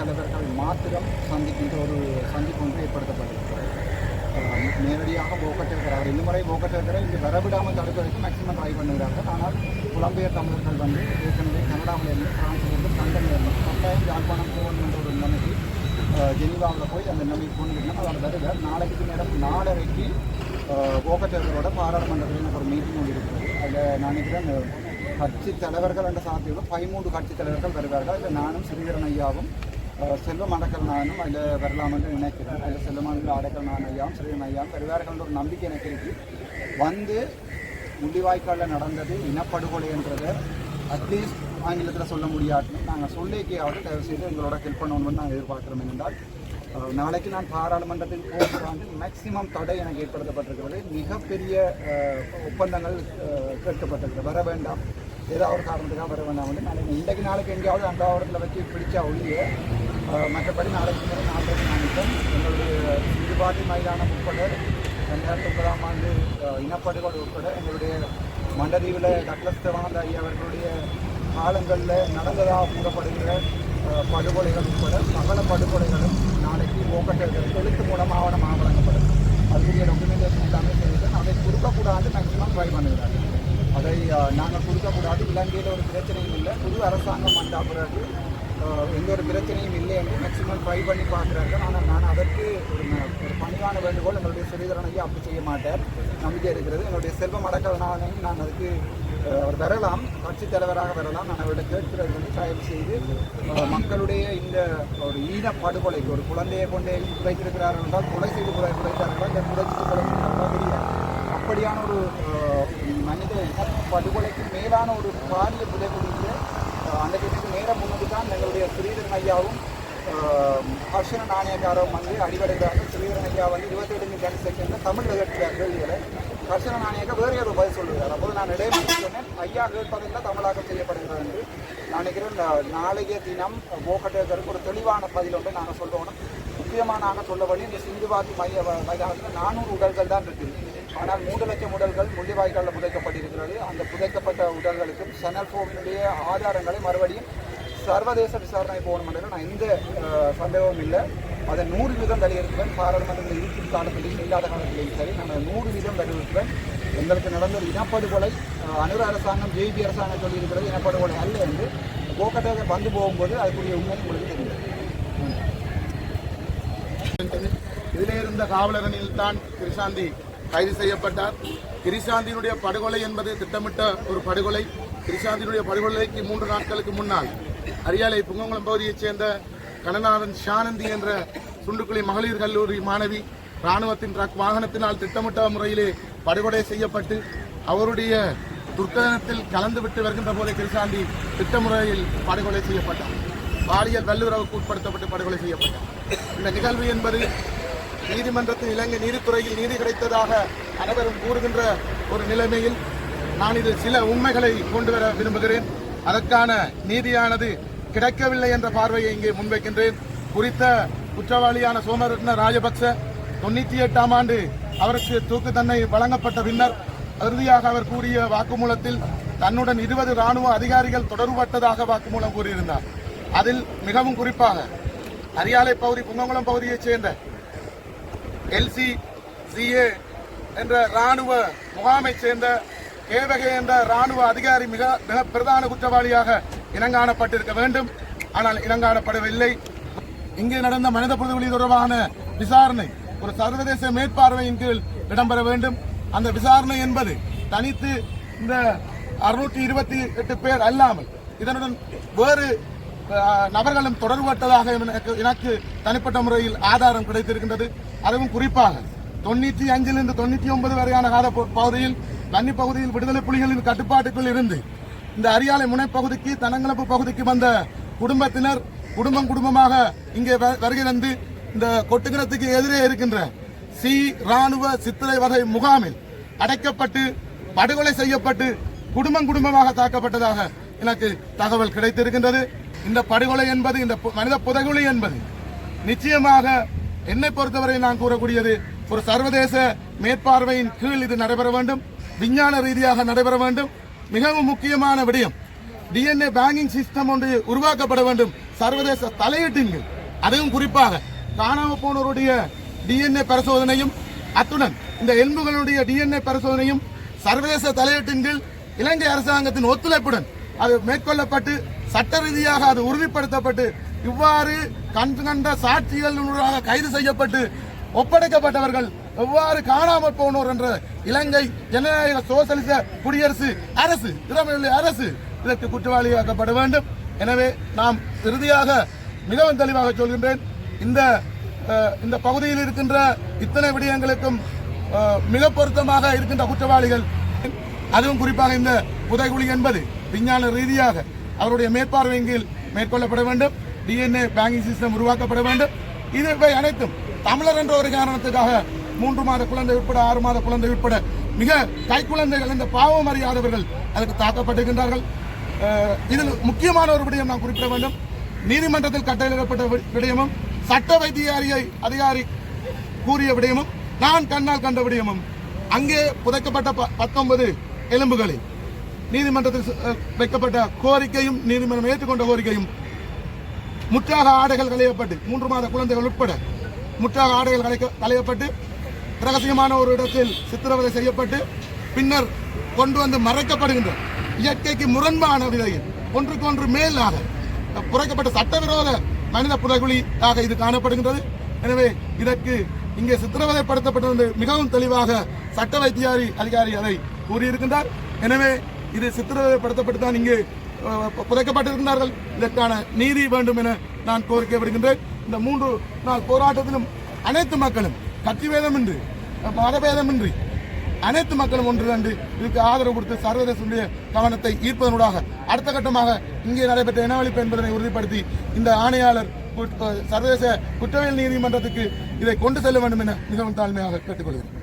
தலைவர்கள் மாத்திரம் சந்திக்கின்ற ஒரு சந்திப்பு ஒன்று ஏற்படுத்தப்பட்டிருக்கிறது நேரடியாக போக்கட்டிருக்கிறார்கள் இந்த முறை போக்கட்டிருக்கிறார் இங்கே வரவிடாமல் தடுப்பதற்கு மேக்சிமம் ட்ரை பண்ணுகிறார்கள். ஆனால் புலம்பெயர் தமிழர்கள் வந்து ஏற்கனவே கனடாவிலிருந்து பிரான்சிலிருந்து லண்டனிலிருந்து கட்டாயம் யாழ்ப்பாணம் போகணும் என்ற ஒரு நிலைமைக்கு ஜெனிவாவில் போய் அந்த நிலைமை கொண்டு அவர் வருக நாளைக்கு நேரம் நாலரைக்கு போக்கட்டேக்கரோட பாராளுமன்றத்தில் ஒரு மீட்டிங் ஒன்று இருக்கிறது அதில் நான் நினைக்கிறேன் கட்சி தலைவர்கள் என்ற சாத்தியம் பதிமூன்று கட்சி தலைவர்கள் வருவார்கள். அதில் நானும் ஸ்ரீதரன் ஐயாவும் செல்வம் அடக்கல் நானும் அதில் வரலாம் என்று நினைக்கிறேன் அதில் செல்வமானங்கள் அடக்கல் நான் ஐயாவும் சிறிதரன் ஐயாவும் வருவார்கள் ஒரு நம்பிக்கை எனக்கு இருக்கு வந்து முள்ளிவாய்க்காலில் நடந்தது இனப்படுகொலை என்றதை அட்லீஸ்ட் ஆங்கிலத்தில் சொல்ல முடியாது நாங்கள் சொல்லிக்கையாவது தயவு செய்து எங்களோட ஹெல்ப் பண்ணணும்னு நாங்கள் எதிர்பார்க்குறோம் என்றால் நாளைக்கு நான் பாராளுமன்றத்தில் போகிறது மேக்சிமம் தடை எனக்கு ஏற்படுத்தப்பட்டிருக்கிறது மிகப்பெரிய ஒப்பந்தங்கள் அஹ், கேட்கப்பட்டிருக்கிறது வர வேண்டாம் ஏதாவது ஒரு காரணத்துக்காக வர வேண்டாம் வந்து நாளைக்கு இன்றைக்கு நாளைக்கு எங்கேயாவது அந்த இடத்துல வச்சு பிடிச்சா ஒழிய மற்றபடி நாளைக்கு மேலே நாளைக்கு எங்களுடைய சிறுபாதி மயிலான உட்பட ரெண்டாயிரத்தி ஒன்பதாம் ஆண்டு இனப்படுகொலை உட்பட எங்களுடைய மண்டலீவில் டக்ளஸ் தேவானந்த ஐயா அவர்களுடைய காலங்களில் நடந்ததாக கூறப்படுகிற படுகொலைகள் உட்பட சகல படுகொலைகளும் நாளைக்கு ஓக்கட்டர்கள் எழுத்து மூலம் ஆவணமாக வழங்கப்படும். அதுக்குரிய டாக்குமெண்டேஷன் எல்லாமே செய்து அதை கொடுக்கக்கூடாது மேக்ஸிமம் ட்ரை பண்ணுகிறார்கள் அதை நாங்கள் கொடுக்கக்கூடாது. இலங்கையில் ஒரு பிரச்சனையும் இல்லை. புது அரசாங்கம் வந்த பிறகு எந்த ஒரு பிரச்சனையும் இல்லை என்று மேக்சிமம் ட்ரை பண்ணி பார்க்குறாங்க ஆனால் நான் அதற்கு ஒரு ஒரு பணிவான வேண்டுகோள் எங்களுடைய சுரீதரனையும் அப்படி செய்ய மாட்டேன் நம்பிக்கை இருக்கிறது. என்னுடைய செல்வம் அடக்கலனாலும் நான் அதுக்கு அவர் வரலாம். கட்சித் தலைவராக வரலாம். நான் அவர்கிட்ட கேட்கிறது வந்து தயவு செய்து மக்களுடைய இந்த ஒரு ஈன படுகொலைக்கு ஒரு குழந்தையை கொண்டே குறைத்திருக்கிறார்கள் என்றால் கொலை செய்து குறை புதைத்தார்களா இந்த புதைச்சிட்டு கொலை அப்படியான ஒரு மனித படுகொலைக்கு மேலான ஒரு பாரிய புதை கொடுத்து அன்றைக்கு இதுக்கு நேரம் முன்னாடி தான் எங்களுடைய ஸ்ரீதரன் ஐயாவும் அஹ், ஹர்ஷன நாணயக்காரரும் வந்து அடிபடுகிறார்கள். ஸ்ரீதரன் ஐயா வந்து இருபத்தேழு டென் செகண்டில் தமிழ் கேட்கிறார் கேள்விகளை ஹர்ஷன நாணயக்கா வேறு ஏதோ பதில் சொல்லுகிறார். அப்போது நான் இடையே சொன்னேன். ஐயா கேட்பதெல்லாம் தமிழாக்கம் செய்யப்படுகிறது என்று நான் நினைக்கிறேன். நாளைய தினம் போக்கட்டேக்கருக்கு ஒரு தெளிவான பதில் ஒன்று நாங்கள் சொல்லணும் முக்கியமாக நாங்கள் சொல்லபடி இந்த சிந்துவாதி மைய மைதானத்தில் நானூறு உடல்கள் தான் இருக்குது. ஆனால் மூன்று லட்சம் உடல்கள் முள்ளிவாய்க்காலில் புதைக்கப்பட்டிருக்கிறது. அந்த புதைக்கப்பட்ட உடல்களுக்கும் செனல்ஃபோமினுடைய ஆதாரங்களை மறுபடியும் சர்வதேச விசாரணை போகணும் என்று நான் எந்த சந்தேகமும் இல்லை. அதை நூறு வீதம் வலியுறுத்துவேன் பாராளுமன்றத்தில் இருக்கும் காலத்திலையும் இல்லாத காலத்திலையும் சரி நான் நூறு வீதம் வலியுறுத்துவேன் எங்களுக்கு நடந்த ஒரு இனப்படுகொலை அனுர அரசாங்கம் ஜேபி அரசாங்கம் சொல்லியிருக்கிறது இனப்படுகொலை அல்ல என்று போக்கட்டாக வந்து போகும்போது அதுக்குரிய உண்மை உங்களுக்கு தெரியும் இதிலே இருந்த காவலரனில் தான் கிருஷாந்தி. கைது செய்யப்பட்டார். கிருஷாந்தியினுடைய படுகொலை என்பது திட்டமிட்ட ஒரு படுகொலை. கிருஷாந்தியினுடைய படுகொலைக்கு மூன்று நாட்களுக்கு முன்னால் அரியாலை புங்கங்குளம் பகுதியைச் சேர்ந்த கணநாதன் ஷானந்தி என்ற சுண்டுக்குழி மகளிர் கல்லூரி மாணவி ராணுவத்தின் ட்ரக் வாகனத்தினால் திட்டமிட்ட முறையிலே படுகொலை செய்யப்பட்டு அவருடைய துர்க்கதனத்தில் கலந்துவிட்டு வருகின்ற போதே கிருஷாந்தி திட்டமுறையில் படுகொலை செய்யப்பட்டார். பாலியல் வல்லுறவுக்கு உட்படுத்தப்பட்டு படுகொலை செய்யப்பட்டார். இந்த நிகழ்வு என்பது நீதிமன்றத்தில் இலங்கை நீதித்துறையில் நீதி கிடைத்ததாக அனைவரும் கூறுகின்ற ஒரு நிலைமையில் நான் இதில் சில உண்மைகளை கொண்டு வர விரும்புகிறேன். அதற்கான நீதியானது கிடைக்கவில்லை என்ற பார்வையை இங்கே முன்வைக்கின்றேன். குறித்த குற்றவாளியான சோமரத்ன ராஜபக்ச தொண்ணூற்றி எட்டாம் ஆண்டு அவருக்கு தூக்கு தண்டனை வழங்கப்பட்ட பின்னர் இறுதியாக அவர் கூறிய வாக்குமூலத்தில் தன்னுடன் இருபது ராணுவ அதிகாரிகள் தொடர்பட்டதாக வாக்குமூலம் கூறியிருந்தார். அதில் மிகவும் குறிப்பாக அரியாலை பகுதி புங்கங்குளம் பகுதியைச் சேர்ந்த எல்சி சிஏ என்ற ராணுவ முகாமைச் சேர்ந்த கேவகை என்ற ராணுவ அதிகாரி மிக மிக பிரதான குற்றவாளியாக இனங்காணப்பட்டிருக்க வேண்டும். ஆனால் இனங்காணப்படவில்லை. இங்கே நடந்த மனித புதுவெளி தொடர்பான விசாரணை ஒரு சர்வதேச மேற்பார்வையின் கீழ் இடம்பெற வேண்டும். அந்த விசாரணை என்பது தனித்து இந்த அறுநூற்றி இருபத்தி எட்டு பேர் அல்லாமல் இதனுடன் வேறு நபர்களும் தொடர்பட்டதாக எனக்கு எனக்கு தனிப்பட்ட முறையில் ஆதாரம் கிடைத்திருக்கின்றது. அதுவும் குறிப்பாக தொண்ணூற்றி அஞ்சிலிருந்து தொண்ணூற்றி ஒன்பது வரையான கால பகுதியில் வன்னி பகுதியில் விடுதலை புலிகளின் கட்டுப்பாட்டுக்குள் இருந்து இந்த அரியாலை முனைப்பகுதிக்கு தனங்களப்பு பகுதிக்கு வந்த குடும்பத்தினர் குடும்பம் குடும்பமாக இங்கே வ- வருகை தந்து இந்த கொட்டுக்கிணத்துக்கு எதிரே இருக்கின்ற சி ராணுவ சித்திரை வகை முகாமில் அடைக்கப்பட்டு படுகொலை செய்யப்பட்டு குடும்பம் குடும்பமாக தாக்கப்பட்டதாக எனக்கு தகவல் கிடைத்திருக்கின்றது. இந்த படுகொலை என்பது இந்த பு- மனித புதைகுழி என்பது நிச்சயமாக என்னை பொறுத்தவரை நான் கூறக்கூடியது ஒரு சர்வதேச மேற்பார்வையின் கீழ் இது நடைபெற வேண்டும் விஞ்ஞான ரீதியாக நடைபெற வேண்டும். மிகவும் முக்கியமான விடயம் டிஎன்ஏ பேங்கிங் சிஸ்டம் ஒன்று உருவாக்கப்பட வேண்டும் சர்வதேச தலையீட்டின் அதுவும் குறிப்பாக காணாம போனோருடைய டிஎன்ஏ பரிசோதனையும் அத்துடன் இந்த எலும்புகளுடைய டிஎன்ஏ பரிசோதனையும் சர்வதேச தலையீட்டின் கீழ் இலங்கை அரசாங்கத்தின் ஒத்துழைப்புடன் அது மேற்கொள்ளப்பட்டு சட்ட ரீதியாக அது உறுதிப்படுத்தப்பட்டு இவ்வாறு கண்டு கண்ட சாட்சிகள் கைது செய்யப்பட்டு ஒப்படைக்கப்பட்டவர்கள் எவ்வாறு காணாமல் போனோர் என்ற இலங்கை ஜனநாயக சோசலிச குடியரசு அரசு திறமையுள்ள அரசு இதற்கு குற்றவாளியாக்கப்பட வேண்டும். எனவே நாம் இறுதியாக மிகவும் தெளிவாக சொல்கின்றேன். இந்த இந்த பகுதியில் இருக்கின்ற இத்தனை விடயங்களுக்கும் மிக பொருத்தமாக இருக்கின்ற குற்றவாளிகள் அதுவும் குறிப்பாக இந்த புதைகுழி என்பது விஞ்ஞான ரீதியாக அவருடைய மேற்பார்வையின் கீழ் மேற்கொள்ளப்பட வேண்டும். டிஎன்ஏ பேங்கிங் சிஸ்டம் உருவாக்கப்பட வேண்டும். இது இவை அனைத்தும் தமிழர் என்ற ஒரு காரணத்துக்காக மூன்று மாத குழந்தை உட்பட ஆறு மாத குழந்தை உட்பட மிக கை குழந்தைகள் இந்த பாவம் அறியாதவர்கள் அதற்கு தாக்கப்பட்டிருக்கின்றார்கள். இதில் முக்கியமான ஒரு விடயம் நான் குறிப்பிட வேண்டும். நீதிமன்றத்தில் கட்டளையிடப்பட்ட விடயமும் சட்ட வைத்தியாரியை அதிகாரி கூறிய விடயமும் நான் கண்ணால் கண்ட விடயமும் அங்கே புதைக்கப்பட்ட ப- பத்தொன்பது எலும்புகளில். நீதிமன்றத்தில் வைக்கப்பட்ட கோரிக்கையும் நீதிமன்றம் ஏற்றுக்கொண்ட கோரிக்கையும் முற்றாக ஆடைகள் களையப்பட்டு மூன்று மாத குழந்தைகள் உட்பட முற்றாக ஆடைகள் களைக்க- களையப்பட்டு ரகசியமான ஒரு இடத்தில் சித்திரவதை செய்யப்பட்டு பின்னர் கொண்டு வந்து மறைக்கப்படுகின்ற இயற்கைக்கு முரண்பான விதையில் ஒன்றுக்கொன்று மேலாக குறைக்கப்பட்ட சட்டவிரோத மனித புதைகுழியாக இது காணப்படுகின்றது. எனவே இதற்கு இங்கே சித்திரவதைப்படுத்தப்பட்டது மிகவும் தெளிவாக சட்ட வைத்தியாரி அதிகாரி அதை கூறியிருக்கின்றார். எனவே இது சித்திரவதைப்படுத்தப்பட்டு தான் இங்கே புதைக்கப்பட்டிருக்கிறார்கள் இதற்கான நீதி வேண்டும் என நான் கோரிக்கை விடுகின்றேன் இந்த மூன்று நாள் போராட்டத்திலும் அனைத்து மக்களும் கட்சி பேதமின்றி மதபேதமின்றி அனைத்து மக்களும் ஒன்று கண்டு இதுக்கு ஆதரவு கொடுத்து சர்வதேசனுடைய கவனத்தை ஈர்ப்பதனூடாக அடுத்த கட்டமாக இங்கே நடைபெற்ற இனவழிப்பு என்பதனை உறுதிப்படுத்தி இந்த ஆணையாளர் சர்வதேச குற்றவியல் நீதிமன்றத்துக்கு இதை கொண்டு செல்ல வேண்டும் என மிகவும் தாழ்மையாக கேட்டுக்கொள்கிறேன்.